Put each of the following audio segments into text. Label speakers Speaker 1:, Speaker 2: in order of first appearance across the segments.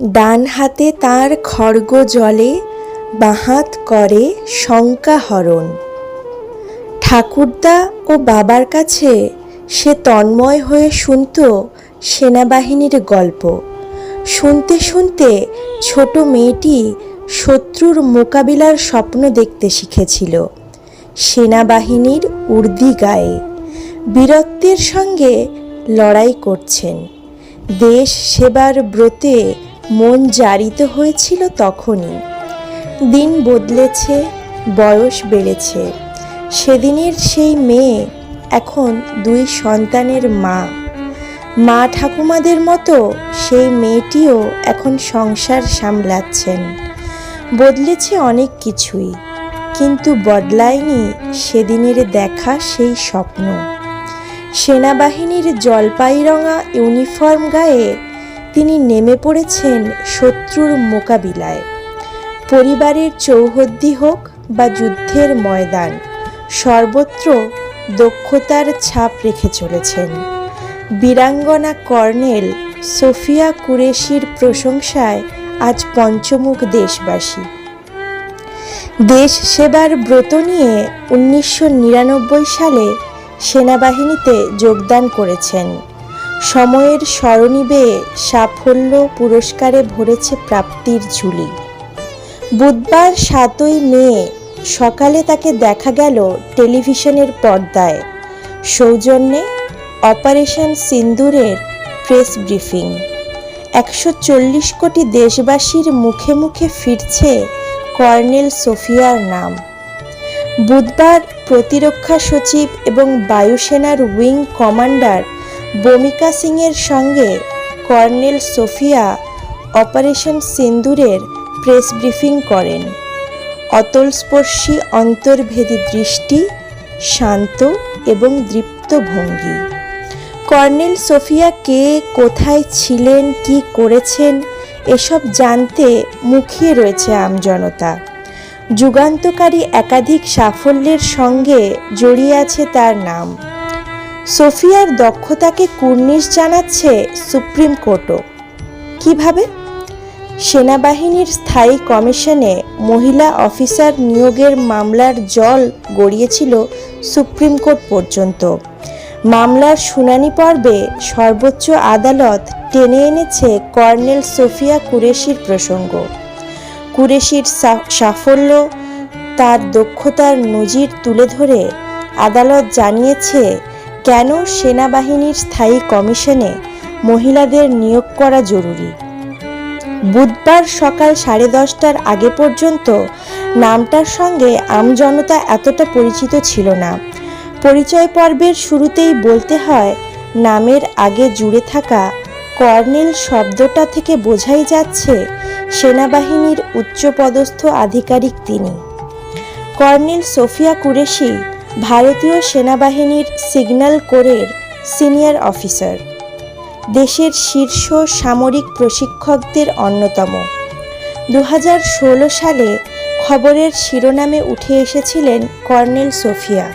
Speaker 1: ডান হাতে তার খড়গ জলে বাহাত করে শঙ্কা হরণ ঠাকুরদা ও বাবার কাছে সে তন্ময় হয়ে শুনত সেনাবাহিনীর গল্প। শুনতে শুনতে ছোট মেয়েটি শত্রুর মোকাবিলার স্বপ্ন দেখতে শিখেছিল সেনাবাহিনীর উর্দি গায়ে। বীরত্বের সঙ্গে লড়াই করছেন। দেশ সেবার ব্রতে মন জারিত হয়েছিল তখনই। দিন বদলেছে, বয়স বেড়েছে। সেদিনের সেই মেয়ে এখন দুই সন্তানের মা। মা ঠাকুমাদের মতো সেই মেয়েটিও এখন সংসার সামলাচ্ছেন। বদলেছে অনেক কিছুই, কিন্তু বদলায়নি সেদিনের দেখা সেই স্বপ্ন। সেনাবাহিনীর জলপাইরঙা ইউনিফর্ম গায়ে তিনি নেমে পড়েছেন শত্রুর মোকাবিলায়। পরিবারের চৌহদ্দি হোক বা যুদ্ধের ময়দান, সর্বত্র দক্ষতার ছাপ রেখে চলেছেন। বীরাঙ্গনা কর্নেল সোফিয়া কুরেশির প্রশংসায় আজ পঞ্চমুখ দেশবাসী। দেশ সেবার ব্রত নিয়ে উনিশশো নিরানব্বই সালে সেনাবাহিনীতে যোগদান করেছেন। সময়ের স্মরণী বেয়ে সাফল্য পুরস্কারে ভরেছে প্রাপ্তির ঝুলি। বুধবার সাতই মে সকালে তাকে দেখা গেল টেলিভিশনের পর্দায়। সৌজন্যে অপারেশন সিন্দুরের প্রেস ব্রিফিং। একশো চল্লিশ কোটি দেশবাসীর মুখে মুখে ফিরছে কর্নেল সোফিয়ার নাম। বুধবার প্রতিরক্ষা সচিব এবং বায়ুসেনার উইং কমান্ডার বমিকা সিংয়ের সঙ্গে কর্নেল সোফিয়া অপারেশন সিন্দুরের প্রেস ব্রিফিং করেন। অতলস্পর্শী অন্তর্ভেদী দৃষ্টি শান্ত এবং দৃপ্ত ভঙ্গি কর্নেল সোফিয়া কে কোথায় ছিলেন, কি করেছেন, এসব জানতে মুখিয়ে রয়েছে আমজনতা যুগান্তকারী একাধিক সাফল্যের সঙ্গে জড়িয়ে আছে তার নাম। সোফিয়ার দক্ষতাকে কুর্নিশ জানাচ্ছে সুপ্রিম কোর্টও। কীভাবে? সেনাবাহিনীর স্থায়ী কমিশনে মহিলা অফিসার নিয়োগের মামলার জল গড়িয়েছিল সুপ্রিম কোর্ট পর্যন্ত। মামলার শুনানি পর্বে সর্বোচ্চ আদালত টেনে এনেছে কর্নেল সোফিয়া কুরেশির প্রসঙ্গ। কুরেশির সাফল্য, তার দক্ষতার নজির তুলে ধরে আদালত জানিয়েছে কেন সেনাবাহিনীর স্থায়ী কমিশনে মহিলাদের নিয়োগ করা জরুরি? বুধবার সকাল সাড়ে দশটার আগে পর্যন্ত নামটার সঙ্গে আমজনতা এতটা পরিচিত ছিল না। পরিচয় পর্বের শুরুতেই বলতে হয়, নামের আগে জুড়ে থাকা কর্নেল শব্দটা থেকে বোঝাই যাচ্ছে সেনাবাহিনীর উচ্চপদস্থ আধিকারিক তিনি। কর্নেল সোফিয়া কুরেশি ভারতীয় সেনাবাহিনীর সিগন্যাল কোরের সিনিয়র অফিসার। দেশের শীর্ষ সামরিক প্রশিক্ষকদের অন্যতম। দু হাজার ষোলো সালে খবরের শিরোনামে উঠে এসেছিলেন কর্নেল সোফিয়া।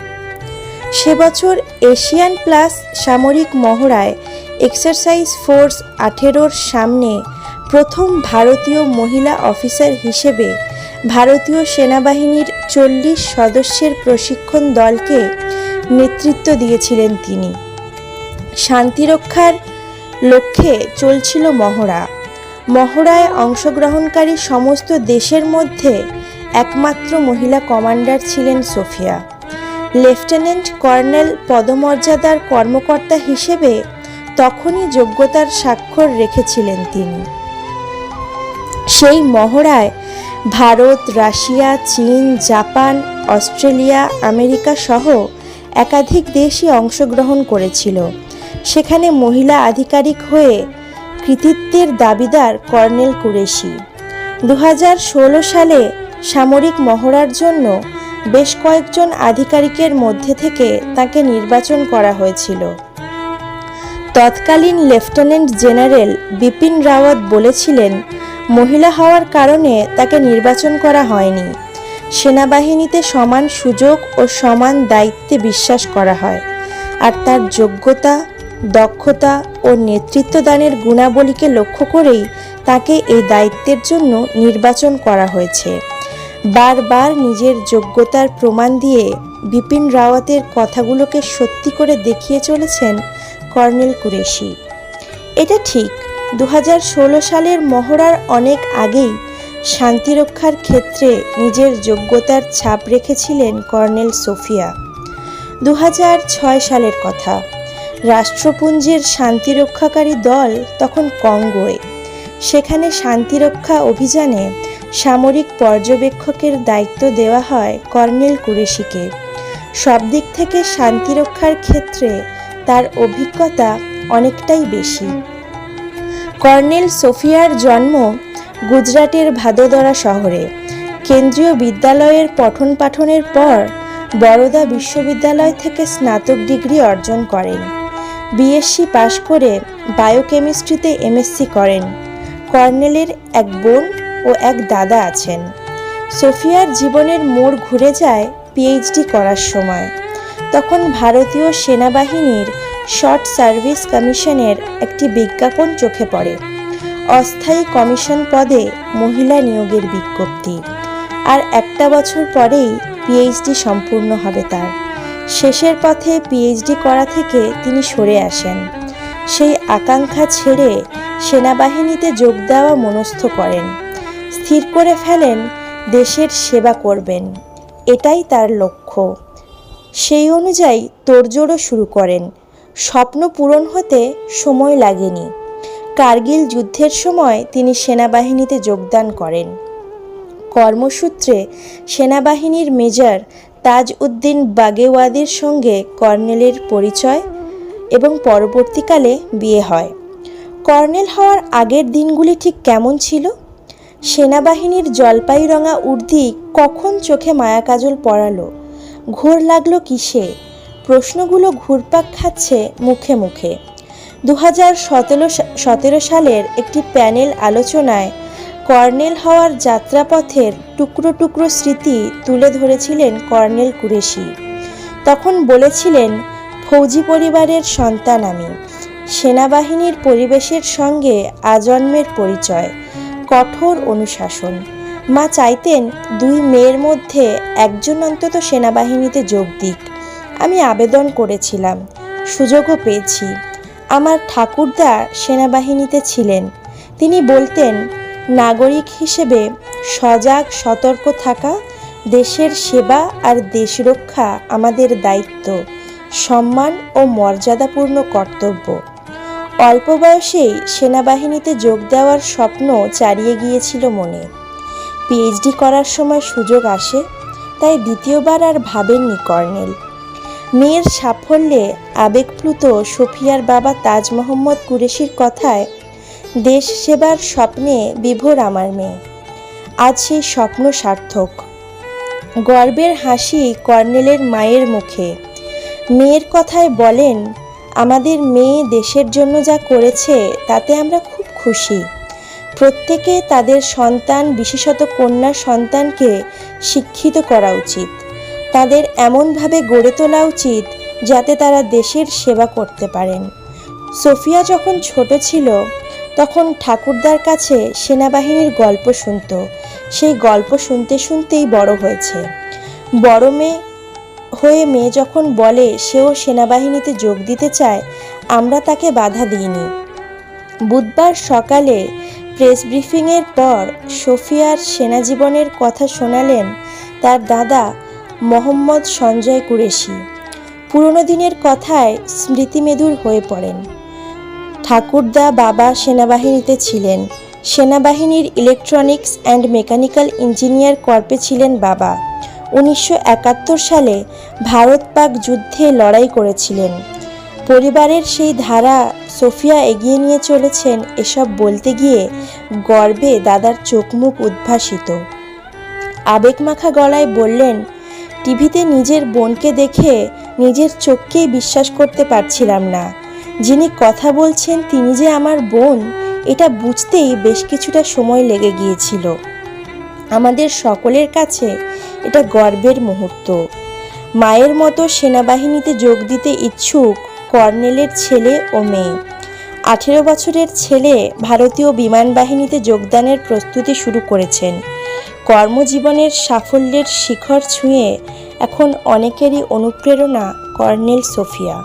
Speaker 1: সে বছর এশিয়ান প্লাস সামরিক মহড়ায় এক্সারসাইজ ফোর্স আঠেরোর সামনে প্রথম ভারতীয় মহিলা অফিসার হিসেবে ভারতীয় সেনাবাহিনীর চল্লিশ সদস্যের প্রশিক্ষণ দলকে নেতৃত্ব দিয়েছিলেন তিনি। শান্তিরক্ষার লক্ষ্যে চলছিল মহড়া। মহড়ায় অংশগ্রহণকারী সমস্ত দেশের মধ্যে একমাত্র মহিলা কমান্ডার ছিলেন সোফিয়া। লেফটেন্যান্ট কর্নেল পদমর্যাদার কর্মকর্তা হিসেবে তখনই যোগ্যতার স্বাক্ষর রেখেছিলেন তিনি। সেই মহড়ায় ভারত, রাশিয়া, চীন, জাপান, অস্ট্রেলিয়া, আমেরিকা সহ একাধিক দেশই অংশগ্রহণ করেছিল। সেখানে মহিলা আধিকারিক হয়ে কৃতিত্বের দাবিদার কর্নেল কুরেশি। দু হাজার ষোলো সালে সামরিক মহড়ার জন্য বেশ কয়েকজন আধিকারিকের মধ্যে থেকে তাকে নির্বাচন করা হয়েছিল। তৎকালীন লেফটেন্যান্ট জেনারেল বিপিন রাওয়াত বলেছিলেন মহিলা হওয়ার কারণে তাকে নির্বাচন করা হয়নি। সেনাবাহিনীতে সমান সুযোগ ও সমান দায়িত্বে বিশ্বাস করা হয়। আর তার যোগ্যতা, দক্ষতা ও নেতৃত্বদানের গুণাবলীকে লক্ষ্য করেই তাকে এই দায়িত্বের জন্য নির্বাচন করা হয়েছে। বারবার নিজের যোগ্যতার প্রমাণ দিয়ে বিপিন রাওয়াতের কথাগুলোকে সত্যি করে দেখিয়ে চলেছেন কর্নেল কুরেশি। এটা ঠিক দু হাজার ষোলো সালের মহড়ার অনেক আগেই শান্তিরক্ষার ক্ষেত্রে নিজের যোগ্যতার ছাপ রেখেছিলেন কর্নেল সোফিয়া। দু হাজার ছয় সালের কথা, রাষ্ট্রপুঞ্জের শান্তিরক্ষাকারী দল তখন কঙ্গোয়। সেখানে শান্তিরক্ষা অভিযানে সামরিক পর্যবেক্ষকের দায়িত্ব দেওয়া হয় কর্নেল কুরেশিকে। সব দিক থেকে শান্তিরক্ষার ক্ষেত্রে তার অভিজ্ঞতা অনেকটাই বেশি। কর্নেল সোফিয়ার জন্ম গুজরাটের ভাদোদরা শহরে। কেন্দ্রীয় বিদ্যালয়ের পঠন পাঠনের পর বরোদা বিশ্ববিদ্যালয় থেকে স্নাতক ডিগ্রি অর্জন করেন। বিএসসি পাশ করে বায়োকেমিস্ট্রিতে এমএসসি করেন। কর্নেলের এক বোন ও এক দাদা আছেন। সোফিয়ার জীবনের মোড় ঘুরে যায় পিএইচডি করার সময়। তখন ভারতীয় সেনাবাহিনীর শর্ট সার্ভিস কমিশনের একটি বিজ্ঞাপন চোখে পড়ে। অস্থায়ী কমিশন পদে মহিলা নিয়োগের বিজ্ঞপ্তি। আর একটা বছর পরেই পিএইচডি সম্পূর্ণ হবে তার। শেষের পথে পিএইচডি করা থেকে তিনি সরে আসেন। সেই আকাঙ্ক্ষা ছেড়ে সেনাবাহিনীতে যোগ দেওয়া মনস্থ করেন। স্থির করে ফেলেন, দেশের সেবা করবেন। এটাই তার লক্ষ্য। সেই অনুযায়ী তোড়জোড়ও শুরু করেন। স্বপ্ন পূরণ হতে সময় লাগেনি। কার্গিল যুদ্ধের সময় তিনি সেনাবাহিনীতে যোগদান করেন। কর্মসূত্রে সেনাবাহিনীর মেজর তাজ উদ্দিন বাগেওয়াদের সঙ্গে কর্নেলের পরিচয় এবং পরবর্তীকালে বিয়ে হয়। কর্নেল হওয়ার আগের দিনগুলি ঠিক কেমন ছিল? সেনাবাহিনীর জলপাই রঙা উর্দি কখন চোখে মায়া কাজল পড়ালো? ঘোর লাগল কিসে? প্রশ্নগুলো ঘুরপাক খাচ্ছে মুখে মুখে। দু হাজার সতেরো সালের একটি প্যানেল আলোচনায় কর্নেল হওয়ার যাত্রাপথের টুকরো টুকরো স্মৃতি তুলে ধরেছিলেন কর্নেল কুরেশি। তখন বলেছিলেন, ফৌজি পরিবারের সন্তান আমি। সেনাবাহিনীর পরিবেশের সঙ্গে আজন্মের পরিচয়। কঠোর অনুশাসন। মা চাইতেন দুই মেয়ের মধ্যে একজন অন্তত সেনাবাহিনীতে যোগ দিক। আমি আবেদন করেছিলাম। সুযোগও পেয়েছি। আমার ঠাকুরদা সেনাবাহিনীতে ছিলেন। তিনি বলতেন, নাগরিক হিসেবে সজাগ, সতর্ক থাকা দেশের সেবা আর দেশ রক্ষা আমাদের দায়িত্ব। সম্মান ও মর্যাদাপূর্ণ কর্তব্য। অল্প বয়সেই সেনাবাহিনীতে যোগ দেওয়ার স্বপ্ন চারিয়ে গিয়েছিল মনে। পিএইচডি করার সময় সুযোগ আসে, তাই দ্বিতীয়বার আর ভাবেননি কর্নেল। মেয়ের সাফল্যে আবেগপ্লুত সোফিয়ার বাবা তাজ মোহাম্মদ কুরেশির কথায়, দেশ সেবার স্বপ্নে বিভোর আমার মেয়ে। আজ সেই স্বপ্ন সার্থক। গর্বের হাসি কর্নেলের মায়ের মুখে। মেয়ের কথায় বলেন, আমাদের মেয়ে দেশের জন্য যা করেছে, তাতে আমরা খুব খুশি। প্রত্যেকে তাদের সন্তান, বিশেষত কন্যা সন্তানকে শিক্ষিত করা উচিত। তাদের এমনভাবে গড়ে তোলা উচিত যাতে তারা দেশের সেবা করতে পারেন। সোফিয়া যখন ছোট ছিল, তখন ঠাকুরদার কাছে সেনাবাহিনীর গল্প শুনত। সেই গল্প শুনতে শুনতেই বড় হয়েছে। বড় মেয়ে হয়ে মেয়ে যখন বলে, সেও সেনাবাহিনীতে যোগ দিতে চায়, আমরা তাকে বাধা দিইনি। বুধবার সকালে প্রেস ব্রিফিংয়ের পর সোফিয়ার সেনা জীবনের কথা শোনালেন তার দাদা মোহাম্মদ সঞ্জয় কুরেশি। পুরনো দিনের কথায় স্মৃতিমেদুর হয়ে পড়েন। ঠাকুরদা বাবা সেনাবাহিনীতে ছিলেন। সেনাবাহিনীর ইলেকট্রনিক্স অ্যান্ড মেকানিক্যাল ইঞ্জিনিয়ার কর্পে ছিলেন বাবা। উনিশশো একাত্তর সালে ভারত পাক যুদ্ধে লড়াই করেছিলেন। পরিবারের সেই ধারা সোফিয়া এগিয়ে নিয়ে চলেছেন এসব বলতে গিয়ে গর্বে দাদার চোখ মুখ উদ্ভাসিত। আবেগমাখা গলায় বললেন টিভিতে নিজের বোনকে দেখে নিজের চোখকেই বিশ্বাস করতে পারছিলাম না। যিনি কথা বলছেন তিনি যে আমার বোন, এটা বুঝতেই বেশ কিছুটা সময় লেগে গিয়েছিল। আমাদের সকলের কাছে এটা গর্বের মুহূর্ত। মায়ের মতো সেনাবাহিনীতে যোগ দিতে ইচ্ছুক কর্নেলের ছেলে ও মেয়ে। আঠেরো বছরের ছেলে ভারতীয় বিমান বাহিনীতে যোগদানের প্রস্তুতি শুরু করেছেন। কর্মজীবনের সাফল্যের শিখর ছুঁয়ে এখন অনেকেরই অনুপ্রেরণা কর্নেল সোফিয়া।